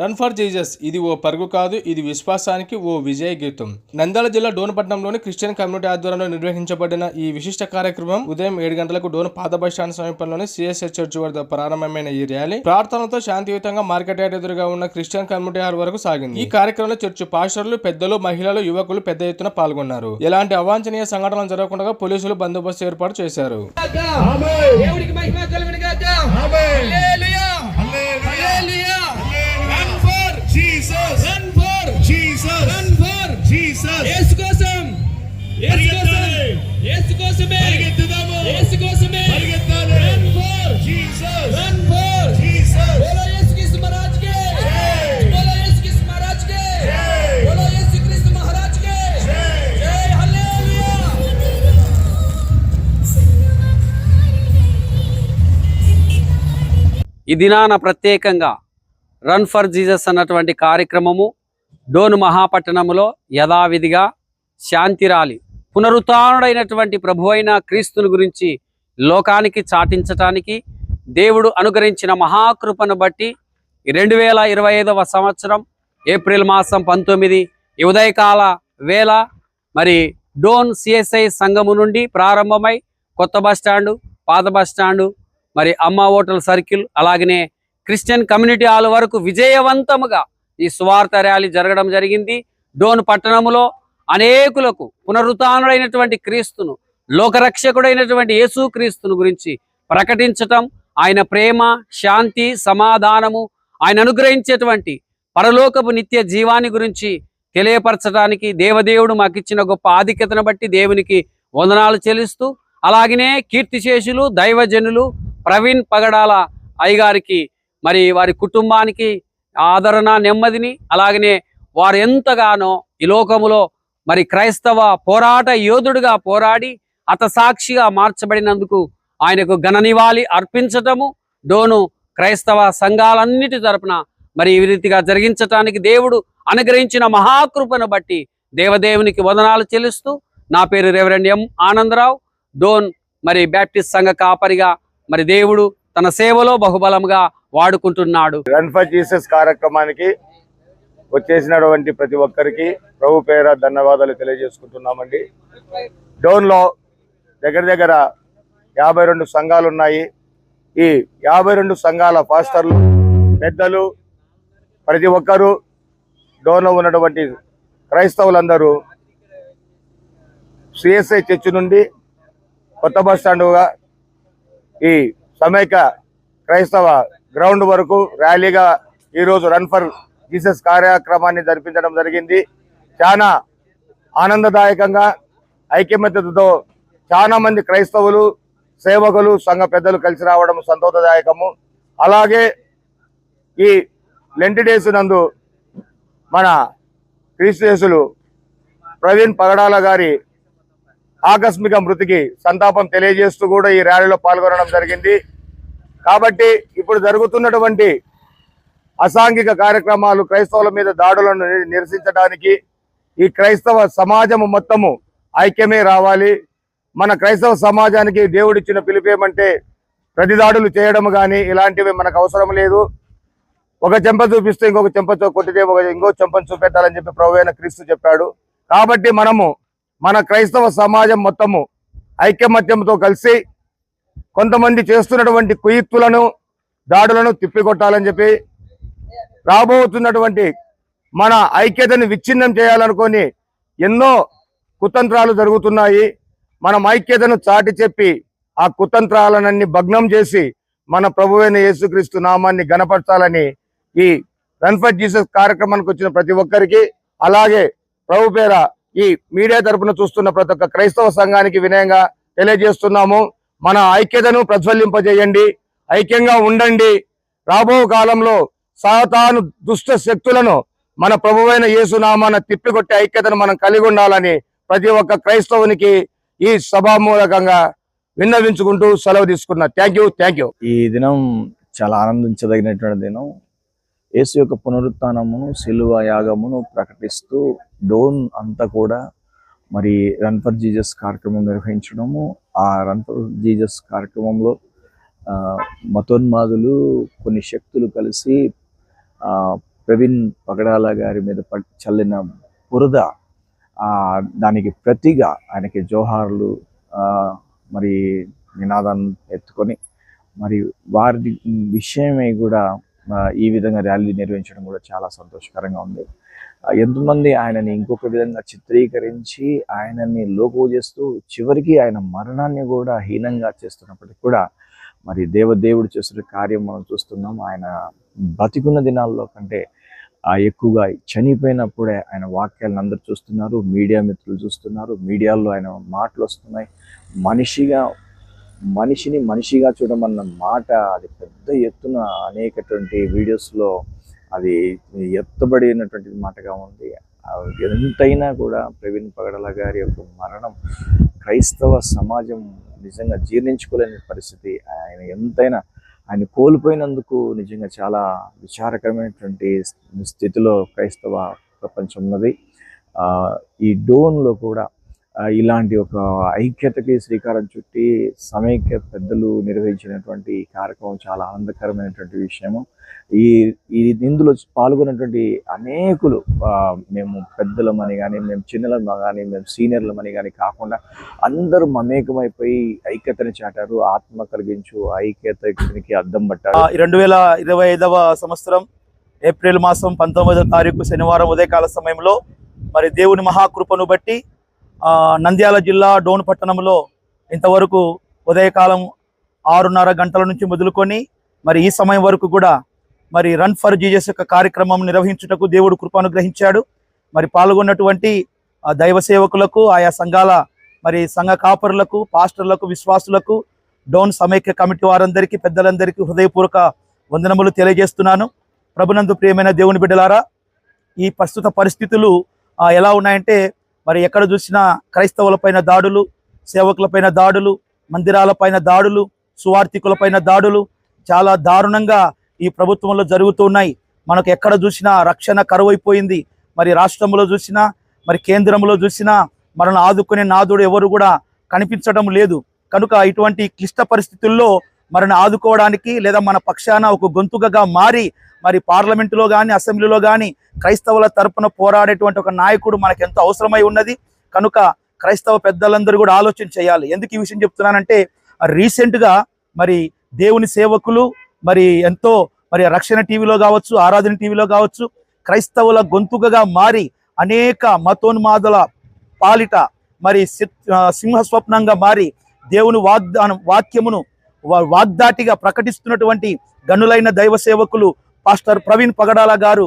Run for Jesus ఇది ఓ పరుగు కాదు ఇది విశ్వాసానికి ఓ విజయ గీతం. నంద్యాల జిల్లా డోనపట్నంలోని క్రిస్టియన్ కమ్యూనిటీ ఆధ్వర్యంలో నిర్వహించబడిన ఈ విశిష్ట కార్యక్రమం ఉదయం ఏడు గంటలకు డోన్ పాత బస్ స్టాండ్ సమీపంలోని సిఎస్ఎస్ చర్చ్ వద్ద ప్రారంభమైన ఈ ర్యాలీ. ప్రార్థనలతో శాంతియుతంగా మార్కెట్ యార్డ్ ఎదురుగా ఉన్న క్రిస్టియన్ కమ్యూనిటీ హాల్ వరకు సాగింది. ఈ కార్యక్రమంలో చర్చ్ పాస్టర్లు పెద్దలు మహిళలు యువకులు పెద్ద ఎత్తున పాల్గొన్నారు. ఎలాంటి అవాంఛనీయ సంఘటనలు జరగకుండా పోలీసులు బందోబస్తు ఏర్పాటు చేశారు. యేసు కోసం. యేసు కోసం. యేసు కోసమే. పరిగెత్తుదాము. యేసు కోసమే. పరిగెత్తాలి. Run for Jesus run for Jesus బోలో యేసు క్రీస్తు మహారాజ్ కే బోలో యేసు క్రీస్తు మహారాజ్ కే బోలో యేసు క్రీస్తు మహారాజ్ కే జై హల్లెలూయా ఈ దినాన ప్రత్యేకంగా రన్ ఫర్ జీసస్ అన్నటువంటి కార్యక్రమము డోను మహాపట్టణములో యథావిధిగా శాంతి ర్యాలీ పునరుత్డైనటువంటి ప్రభు అయిన క్రీస్తుని గురించి లోకానికి చాటించటానికి దేవుడు అనుగ్రహించిన మహాకృపను బట్టి రెండు వేల ఇరవై ఐదవ సంవత్సరం ఏప్రిల్ మాసం పంతొమ్మిది ఉదయకాల వేళ మరి డోన్ సిఎస్ఐ సంఘము నుండి ప్రారంభమై కొత్త బస్ పాత బస్టాండు మరి అమ్మ హోటల్ సర్కిల్ అలాగనే క్రిస్టియన్ కమ్యూనిటీ హాల్ వరకు విజయవంతముగా ఈ స్వార్థ ర్యాలీ జరగడం జరిగింది. డోన్ పట్టణములో అనేకులకు పునరుత్డైనటువంటి క్రీస్తును లోకరక్షకుడైనటువంటి యేసు క్రీస్తును గురించి ప్రకటించటం ఆయన ప్రేమ శాంతి సమాధానము ఆయన అనుగ్రహించేటువంటి పరలోకపు నిత్య జీవాన్ని గురించి తెలియపరచడానికి దేవదేవుడు మాకు ఇచ్చిన గొప్ప ఆధిక్యతను బట్టి దేవునికి వందనాలు చెల్లిస్తూ అలాగనే కీర్తిశేషులు దైవజనులు ప్రవీణ్ పగడాల అయ్యగారికి మరి వారి కుటుంబానికి ఆదరణ నెమ్మదిని అలాగనే వారు ఎంతగానో ఈ లోకములో మరి క్రైస్తవ పోరాట యోధుడుగా పోరాడి అతసాక్షిగా మార్చబడినందుకు ఆయనకు ఘన నివాళి అర్పించటము డోను క్రైస్తవ సంఘాలన్నిటి తరపున మరి ఈ రీతిగా జరిగించటానికి దేవుడు అనుగ్రహించిన మహాకృపను బట్టి దేవదేవునికి వదనాలు చెల్లిస్తూ నా పేరు రెవరెండ్ ఎం ఆనందరావు. డోన్ మరి బ్యాప్టిస్ట్ సంఘ కాపరిగా మరి దేవుడు తన సేవలో బహుబలంగా వాడుకుంటున్నాడు. రన్ ఫర్ జీసస్ కార్యక్రమానికి వచ్చేసినటువంటి ప్రతి ఒక్కరికి ప్రభు పేర ధన్యవాదాలు తెలియజేసుకుంటున్నామండి. డోన్లో దగ్గర దగ్గర యాభై రెండు సంఘాలు ఉన్నాయి ఈ యాభై రెండు సంఘాల పాస్టర్లు పెద్దలు ప్రతి ఒక్కరూ డోన్లో ఉన్నటువంటి క్రైస్తవులందరూ సిఎస్ఐ చర్చి నుండి కొత్త బస్ స్టాండ్గా ఈ సమైక క్రైస్తవ గ్రౌండ్ వరకు ర్యాలీగా ఈరోజు రన్ ఫర్ జీసస్ కార్యక్రమాన్ని జరిపించడం జరిగింది. చాలా ఆనందదాయకంగా ఐక్యమత్యతతో చాలా మంది క్రైస్తవులు సేవకులు సంఘ పెద్దలు కలిసి రావడం సంతోషదాయకము. అలాగే ఈ లెంటి డేస్ నందు మన క్రీస్తుయేసులు ప్రవీణ్ పగడాల గారి ఆకస్మిక మృతికి సంతాపం తెలియజేస్తూ కూడా ఈ ర్యాలీలో పాల్గొనడం జరిగింది. కాబట్టి ఇప్పుడు జరుగుతున్నటువంటి అసాంఘిక కార్యక్రమాలు క్రైస్తవుల మీద దాడులను నిరసించడానికి ఈ క్రైస్తవ సమాజము మొత్తము ఐక్యమే రావాలి. మన క్రైస్తవ సమాజానికి దేవుడిచ్చిన పిలిపేమంటే ప్రతి దాడులు చేయడం కానీ ఇలాంటివి మనకు అవసరం లేదు. ఒక చెంప చూపిస్తే ఇంకొక చెంప కొట్టితే ఒక ఇంకో చెంపను చూపెట్టాలని చెప్పి ప్రభువైన క్రీస్తు చెప్పాడు. కాబట్టి మనము మన క్రైస్తవ సమాజం మొత్తము ఐక్యమత్యంతో కలిసి కొంతమంది చేస్తున్నటువంటి కుయుక్తులను దాడులను తిప్పికొట్టాలని చెప్పి రాబోతున్నటువంటి మన ఐక్యతను విచ్ఛిన్నం చేయాలనుకొని ఎన్నో కుతంత్రాలు జరుగుతున్నాయి. మనం ఐక్యతను చాటి చెప్పి ఆ కుతంత్రాలనన్ని భగ్నం చేసి మన ప్రభువైన యేసుక్రీస్తు నామాన్ని గణపరచాలని ఈ రన్ ఫర్ జీసస్ కార్యక్రమానికి వచ్చిన ప్రతి ఒక్కరికి అలాగే ప్రభు పేర ఈ మీడియా తరపున చూస్తున్న ప్రతి ఒక్క క్రైస్తవ సంఘానికి వినయంగా తెలియజేస్తున్నాము. మన ఐక్యతను ప్రజ్వలింపజేయండి ఐక్యంగా ఉండండి. రాబో కాలంలో సాతాను దుష్ట శక్తులను మన ప్రభువైన యేసునామాన తిప్పికొట్టే ఐక్యతను మనం కలిగి ఉండాలని ప్రతి ఒక్క క్రైస్తవునికి ఈ సభామూలకంగా విన్నవించుకుంటూ సెలవు తీసుకున్నా. థ్యాంక్ యూ థ్యాంక్ యూ ఈ దినం చాలా ఆనందించదగినటువంటి దినం. యేసు యొక్క పునరుత్నమును శిలువ యాగమును ప్రకటిస్తూ డోన్ అంతా కూడా మరి రన్ ఫర్ జీజస్ కార్యక్రమం నిర్వహించడము. ఆ రన్ ఫర్ జీజస్ కార్యక్రమంలో మతోన్మాదులు కొన్ని శక్తులు కలిసి ప్రవీణ్ పగడాల గారి మీద చల్లిన బురద దానికి ప్రతిగా ఆయనకి జోహార్లు మరి నినాదాన్ని ఎత్తుకొని మరి వారి విషయమై కూడా ఈ విధంగా ర్యాలీ నిర్వహించడం కూడా చాలా సంతోషకరంగా ఉంది. ఎంతమంది ఆయనని ఇంకొక విధంగా చిత్రీకరించి ఆయనని లోపు చేస్తూ చివరికి ఆయన మరణాన్ని కూడా హీనంగా చేస్తున్నప్పటికీ కూడా మరి దేవదేవుడు చేస్తున్న కార్యం మనం చూస్తున్నాం. ఆయన బతికున్న దినాల్లో కంటే ఆ ఎక్కువగా చనిపోయినప్పుడే ఆయన వాక్యాలను అందరూ చూస్తున్నారు మీడియా మిత్రులు చూస్తున్నారు. మీడియాలో ఆయన మాటలు వస్తున్నాయి. మనిషిగా మనిషిని మనిషిగా చూడమన్న మాట అది పెద్ద ఎత్తున అనేకటువంటి వీడియోస్లో అది ఎత్తబడినటువంటి మాటగా ఉంది. ఎంతైనా కూడా ప్రవీణ్ పగడల గారి యొక్క మరణం క్రైస్తవ సమాజం నిజంగా జీర్ణించుకోలేని పరిస్థితి. ఆయన ఎంతైనా ఆయన కోల్పోయినందుకు నిజంగా చాలా విచారకరమైనటువంటి స్థితిలో క్రైస్తవ ప్రపంచం ఉన్నది. ఈ డోన్లో కూడా ఇలాంటి ఒక ఐక్యతకి శ్రీకారం చుట్టి సమైక్య పెద్దలు నిర్వహించినటువంటి కార్యక్రమం చాలా ఆనందకరమైనటువంటి విషయము. ఈ ఈ ఇందులో పాల్గొన్నటువంటి అనేకులు మేము పెద్దలమని కానీ మేము చిన్నలం కానీ మేము సీనియర్లమని కానీ కాకుండా అందరూ మమేకమైపోయి ఐక్యతని చాటారు ఆత్మ కలిగించు ఐక్యతకి అద్దం పట్టారు. రెండు వేల ఇరవై ఐదవ సంవత్సరం ఏప్రిల్ మాసం పంతొమ్మిదవ తారీఖు శనివారం ఉదయకాల సమయంలో మరి దేవుని మహాకృపను బట్టి నంద్యాల జిల్లా డోన్ పట్టణంలో ఇంతవరకు ఉదయకాలం ఆరున్నర గంటల నుంచి మొదలుకొని మరి ఈ సమయం వరకు కూడా మరి రన్ ఫర్ జీజస్ యొక్క కార్యక్రమం నిర్వహించుటకు దేవుడు కృపానుగ్రహించాడు మరి పాల్గొన్నటువంటి దైవ సేవకులకు ఆయా సంఘాల మరి సంఘ కాపరులకు పాస్టర్లకు విశ్వాసులకు డోన్ సమైక్య కమిటీ వారందరికీ పెద్దలందరికీ హృదయపూర్వక వందనములు తెలియజేస్తున్నాను. ప్రభునందు ప్రియమైన దేవుని బిడ్డలారా ఈ ప్రస్తుత పరిస్థితులు ఎలా ఉన్నాయంటే మరి ఎక్కడ చూసినా క్రైస్తవులపైన దాడులు సేవకులపైన దాడులు మందిరాలపైన దాడులు సువార్థికులపైన దాడులు చాలా దారుణంగా ఈ ప్రభుత్వంలో జరుగుతూ ఉన్నాయి. మనకు ఎక్కడ చూసినా రక్షణ కరువైపోయింది. మరి రాష్ట్రంలో చూసినా మరి కేంద్రంలో చూసినా మనల్ని ఆదుకునే నాదుడు ఎవరు కూడా కనిపించడం లేదు. కనుక ఇటువంటి క్లిష్ట పరిస్థితుల్లో మరిని ఆదుకోవడానికి లేదా మన పక్షాన ఒక గొంతుకగా మారి మరి పార్లమెంటులో కానీ అసెంబ్లీలో కానీ క్రైస్తవుల తరపున పోరాడేటువంటి ఒక నాయకుడు మనకు ఎంతో అవసరమై ఉన్నది. కనుక క్రైస్తవ పెద్దలందరూ కూడా ఆలోచన చేయాలి. ఎందుకు ఈ విషయం చెప్తున్నానంటే రీసెంట్గా మరి దేవుని సేవకులు మరి ఎంతో మరి రక్షణ టీవీలో కావచ్చు ఆరాధన టీవీలో కావచ్చు క్రైస్తవుల గొంతుకగా మారి అనేక మతోన్మాదుల పాలిట మరి సింహస్వప్నంగా సింహ స్వప్నంగా మారి దేవుని వాగ్దానం వాక్యమును వాగ్దాటిగా ప్రకటిస్తున్నటువంటి గనులైన దైవ సేవకులు పాస్టర్ ప్రవీణ్ పగడాల గారు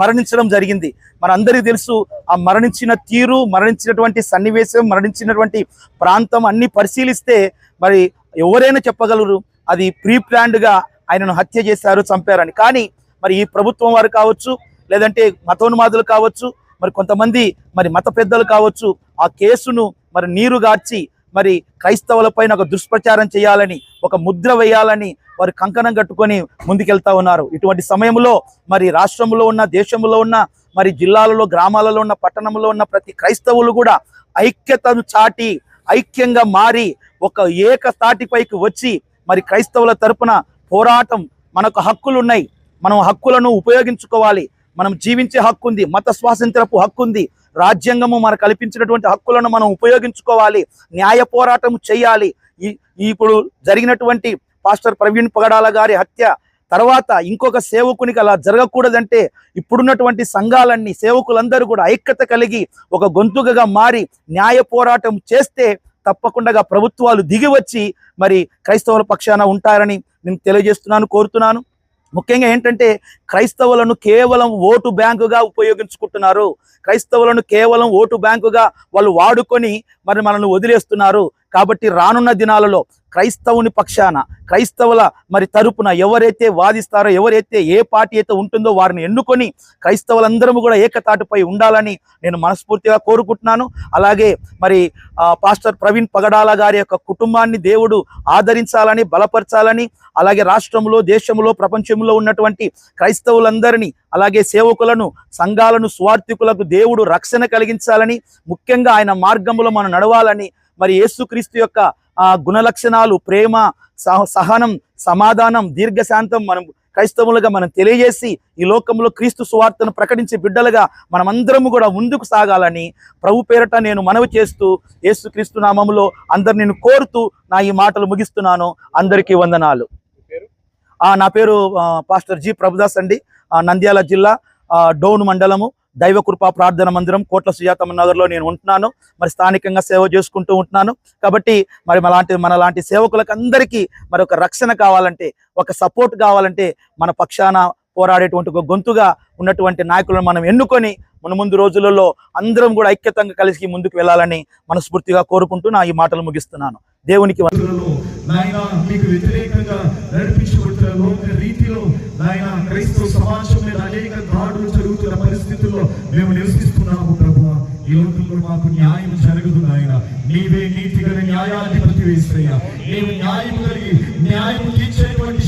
మరణించడం జరిగింది. మనందరికీ తెలుసు ఆ మరణించిన తీరు మరణించినటువంటి సన్నివేశం మరణించినటువంటి ప్రాంతం అన్ని పరిశీలిస్తే మరి ఎవరైనా చెప్పగలరు? అది ప్రీ గా ఆయనను హత్య చేశారు చంపారని. కానీ మరి ఈ ప్రభుత్వం వారు కావచ్చు లేదంటే మతోన్మాదులు కావచ్చు మరి కొంతమంది మరి మత పెద్దలు కావచ్చు ఆ కేసును మరి నీరు గార్చి మరి క్రైస్తవులపైన ఒక దుష్ప్రచారం చేయాలని ఒక ముద్ర వేయాలని వారు కంకణం కట్టుకొని ముందుకెళ్తా ఉన్నారు. ఇటువంటి సమయంలో మరి రాష్ట్రంలో ఉన్న దేశంలో ఉన్న మరి జిల్లాలలో గ్రామాలలో ఉన్న పట్టణంలో ఉన్న ప్రతి క్రైస్తవులు కూడా ఐక్యతను చాటి ఐక్యంగా మారి ఒక ఏక తాటిపైకి వచ్చి మరి క్రైస్తవుల తరపున పోరాటం మనకు హక్కులు ఉన్నాయి మనం హక్కులను ఉపయోగించుకోవాలి. మనం జీవించే హక్కు ఉంది మత స్వాతంత్రపు హక్కు ఉంది రాజ్యాంగము మనకు కల్పించినటువంటి హక్కులను మనం ఉపయోగించుకోవాలి న్యాయ పోరాటం చేయాలి. ఈ ఇప్పుడు జరిగినటువంటి పాస్టర్ ప్రవీణ్ పగడాల గారి హత్య తర్వాత ఇంకొక సేవకునికి అలా జరగకూడదంటే ఇప్పుడున్నటువంటి సంఘాలన్నీ సేవకులందరూ కూడా ఐక్యత కలిగి ఒక గొంతుకగా మారి న్యాయ పోరాటం చేస్తే తప్పకుండా ప్రభుత్వాలు దిగి వచ్చి మరి క్రైస్తవుల పక్షాన ఉంటారని నేను తెలియజేస్తున్నాను కోరుతున్నాను. ముఖ్యంగా ఏంటంటే క్రైస్తవులను కేవలం ఓటు బ్యాంకుగా ఉపయోగించుకుంటున్నారు. క్రైస్తవులను కేవలం ఓటు బ్యాంకుగా వాళ్ళు వాడుకొని మరి మనల్ని వదిలేస్తున్నారు. కాబట్టి రానున్న దినాలలో క్రైస్తవుని పక్షాన క్రైస్తవుల మరి తరపున ఎవరైతే వాదిస్తారో ఎవరైతే ఏ పార్టీ అయితే ఉంటుందో వారిని ఎన్నుకొని క్రైస్తవులందరము కూడా ఏకతాటిపై ఉండాలని నేను మనస్ఫూర్తిగా కోరుకుంటున్నాను. అలాగే మరి పాస్టర్ ప్రవీణ్ పగడాల గారి యొక్క కుటుంబాన్ని దేవుడు ఆదరించాలని బలపరచాలని అలాగే రాష్ట్రంలో దేశంలో ప్రపంచంలో ఉన్నటువంటి క్రైస్తవులందరినీ అలాగే సేవకులను సంఘాలను స్వార్థికులకు దేవుడు రక్షణ కలిగించాలని ముఖ్యంగా ఆయన మార్గంలో మనం నడవాలని మరి యేసుక్రీస్తు యొక్క ఆ గుణ లక్షణాలు ప్రేమ సహనం సమాధానం దీర్ఘశాంతం మనం క్రైస్తవులుగా మనం తెలియజేసి ఈ లోకంలో క్రీస్తు సువార్తను ప్రకటించే బిడ్డలుగా మనమందరము కూడా ముందుకు సాగాలని ప్రభు పేరట నేను మనవి చేస్తూ యేసుక్రీస్తు నామములో అందరు నేను కోరుతూ నా ఈ మాటలు ముగిస్తున్నాను. అందరికీ వందనాలు. నా పేరు పాస్టర్ జి. ప్రభుదాస్ అండి. నంద్యాల జిల్లా డోన్ మండలము. దైవ కృపా ప్రార్థన మందిరం కోట్ల సుజాతమ్మ నగర్లో నేను ఉంటున్నాను. మరి స్థానికంగా సేవ చేసుకుంటూ ఉంటున్నాను. కాబట్టి మరి మలాంటి మనలాంటి సేవకులకు అందరికీ మరి ఒక రక్షణ కావాలంటే ఒక సపోర్ట్ కావాలంటే మన పక్షాన పోరాడేటువంటి ఒక గొంతుగా ఉన్నటువంటి నాయకులను మనం ఎన్నుకొని మన ముందు రోజులలో అందరం కూడా ఐక్యతంగా కలిసి ముందుకు వెళ్ళాలని మనస్ఫూర్తిగా కోరుకుంటూ నా ఈ మాటలు ముగిస్తున్నాను. దేవునికి నడిపించబడుతున్న రీతిలో సమాజం మీద అనేక దాడులు జరుగుతున్న పరిస్థితుల్లో మేము నివసిస్తున్నాము ప్రభు ఈ లోకంలో మాకు న్యాయం జరగదు నాయన. నీవే నీతి గల న్యాయాధిపతి వేసయ్యా. నీవు న్యాయం కలిగి న్యాయం తీర్చేటువంటి